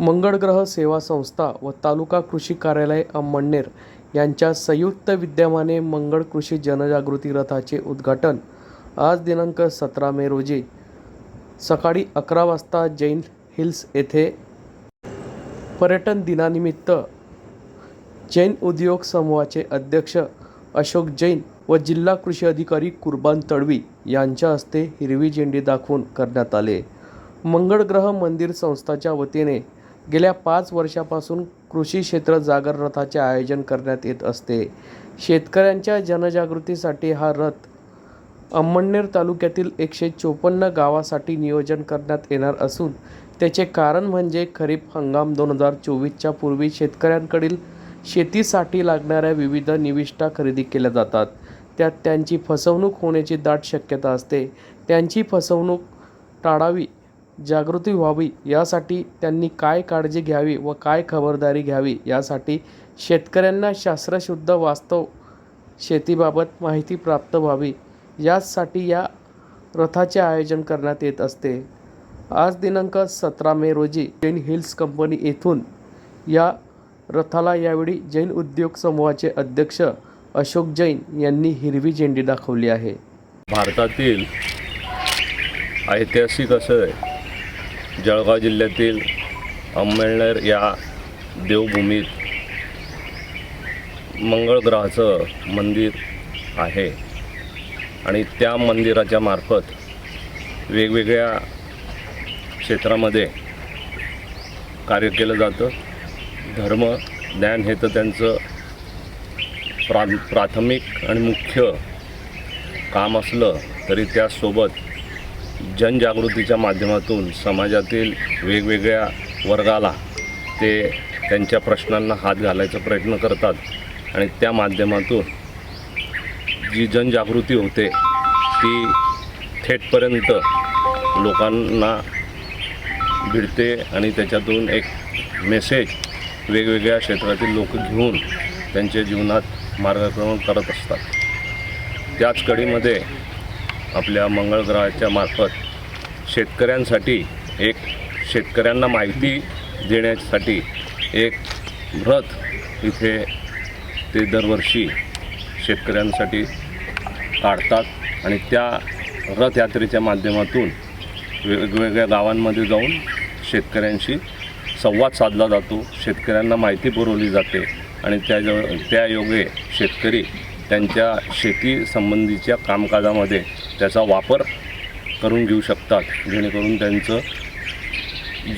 मंगळग्रह सेवा संस्था व तालुका कृषी कार्यालय अंमळनेर यांच्या संयुक्त विद्यमाने मंगळ कृषी जनजागृती रथाचे उद्घाटन आज दिनांक सतरा मे रोजी सकाळी अकरा वाजता जैन हिल्स येथे पर्यटन दिनानिमित्त जैन उद्योग समूहाचे अध्यक्ष अशोक जैन व जिल्हा कृषी अधिकारी कुर्बान तडवी यांच्या हस्ते हिरवी झेंडी दाखवून करण्यात आले. मंगळग्रह मंदिर संस्थाच्या वतीने गेल्या पाच वर्षापासून कृषी क्षेत्र जागर रथाचे आयोजन करण्यात येत असते. शेतकऱ्यांच्या जनजागृतीसाठी हा रथ अंमळनेर तालुक्यातील एकशे चोपन्न गावासाठी नियोजन करण्यात येणार असून त्याचे कारण म्हणजे खरीप हंगाम दोन हजार चोवीसच्या पूर्वी शेतकऱ्यांकडील शेतीसाठी लागणाऱ्या विविध निविष्ठा खरेदी केल्या जातात. त्यात त्यांची फसवणूक होण्याची दाट शक्यता असते. त्यांची फसवणूक टाळावी जागृती व्हावी यासाठी त्यांनी काय काळजी घ्यावी व काय खबरदारी घ्यावी यासाठी शेतकऱ्यांना शास्त्रशुद्ध वास्तव शेतीबाबत माहिती प्राप्त व्हावी. यासाठी या रथाचे आयोजन करण्यात येत असते. आज दिनांक सतरा मे रोजी जैन हिल्स कंपनी येथून या रथाला यावेळी जैन उद्योग समूहाचे अध्यक्ष अशोक जैन यांनी हिरवी झेंडी दाखवली आहे. भारतातील ऐतिहासिक असं जळगाव जिल्ह्यातील अंमळनेर या देवभूमीत मंगळग्रहाचं मंदिर आहे. आणि त्या मंदिराच्या मार्फत वेगवेगळ्या क्षेत्रामध्ये कार्य केलं जातं. धर्म ज्ञान हे तर त्यांचं प्रा प्राथमिक आणि मुख्य काम असलं तरी त्यासोबत जनजागृतीच्या माध्यमातून समाजातील वेगवेगळ्या वर्गाला ते त्यांच्या प्रश्नांना हात घालायचा प्रयत्न करतात. आणि त्या माध्यमातून जी जनजागृती होते ती थेटपर्यंत लोकांना भिडते आणि त्याच्यातून एक मेसेज वेगवेगळ्या क्षेत्रातील लोक घेऊन त्यांच्या जीवनात मार्गक्रमण करत असतात. त्याच कडीमध्ये आपल्या मंगळ ग्रहाच्या मार्फत शेतकऱ्यांसाठी एक शेतकऱ्यांना माहिती देण्यासाठी एक रथ इथे ते दरवर्षी शेतकऱ्यांसाठी काढतात आणि त्या रथयात्रेच्या माध्यमातून वेगवेगळ्या गावांमध्ये जाऊन शेतकऱ्यांशी संवाद साधला जातो. शेतकऱ्यांना माहिती पुरवली जाते आणि त्या त्या योगे शेतकरी त्यांच्या शेती संबंधीच्या कामकाजामध्ये त्याचा वापर करून घेऊ शकतात. जेणेकरून त्यांचं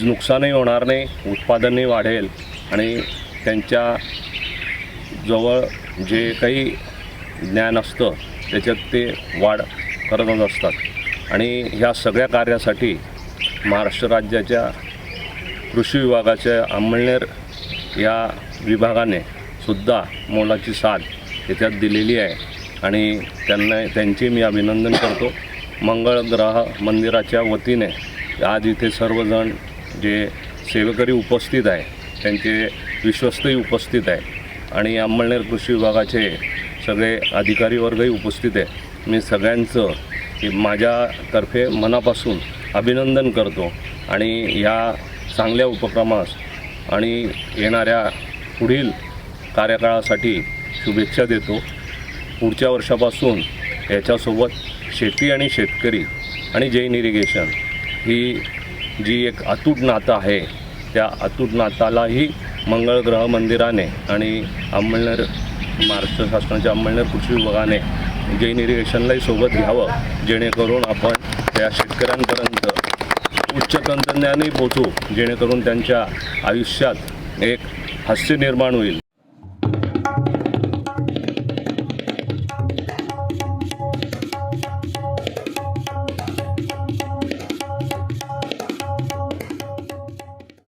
नुकसानही होणार नाही उत्पादनही वाढेल आणि त्यांच्या जवळ जे काही ज्ञान असतं त्याच्यात ते वाढ करतच असतात. आणि ह्या सगळ्या कार्यासाठी महाराष्ट्र राज्याच्या कृषी विभागाच्या अंमळनेर या विभागाने सुद्धा मोलाची साथ याच्यात दिलेली आहे. आणि त्यांना त्यांचे मी अभिनंदन करतो. मंगळ ग्रह मंदिराच्या वतीने आज इथे सर्वजण जे सेवेकरी उपस्थित आहे त्यांचे विश्वस्तही उपस्थित आहे. आणि अंमळनेर कृषी विभागाचे सगळे अधिकारी वर्गही उपस्थित आहे. मी सगळ्यांचं की माझ्यातर्फे मनापासून अभिनंदन करतो. आणि या चांगल्या उपक्रमास आणि येणाऱ्या पुढील कार्यकाळासाठी शुभेच्छा देतो. पुढच्या वर्षापासून याच्यासोबत शेती आणि शेतकरी आणि जैन इरिगेशन ही जी एक अतूट नातं आहे त्या अतूट नातालाही मंगळ ग्रह मंदिराने आणि अंमळनेर महाराष्ट्र शासनाच्या अंमळनेर कृषी विभागाने जैन इरिगेशनलाही सोबत घ्यावं जेणेकरून आपण त्या शेतकऱ्यांपर्यंत उच्च तंत्रज्ञानही पोचू जेणेकरून त्यांच्या आयुष्यात एक हास्य निर्माण होईल.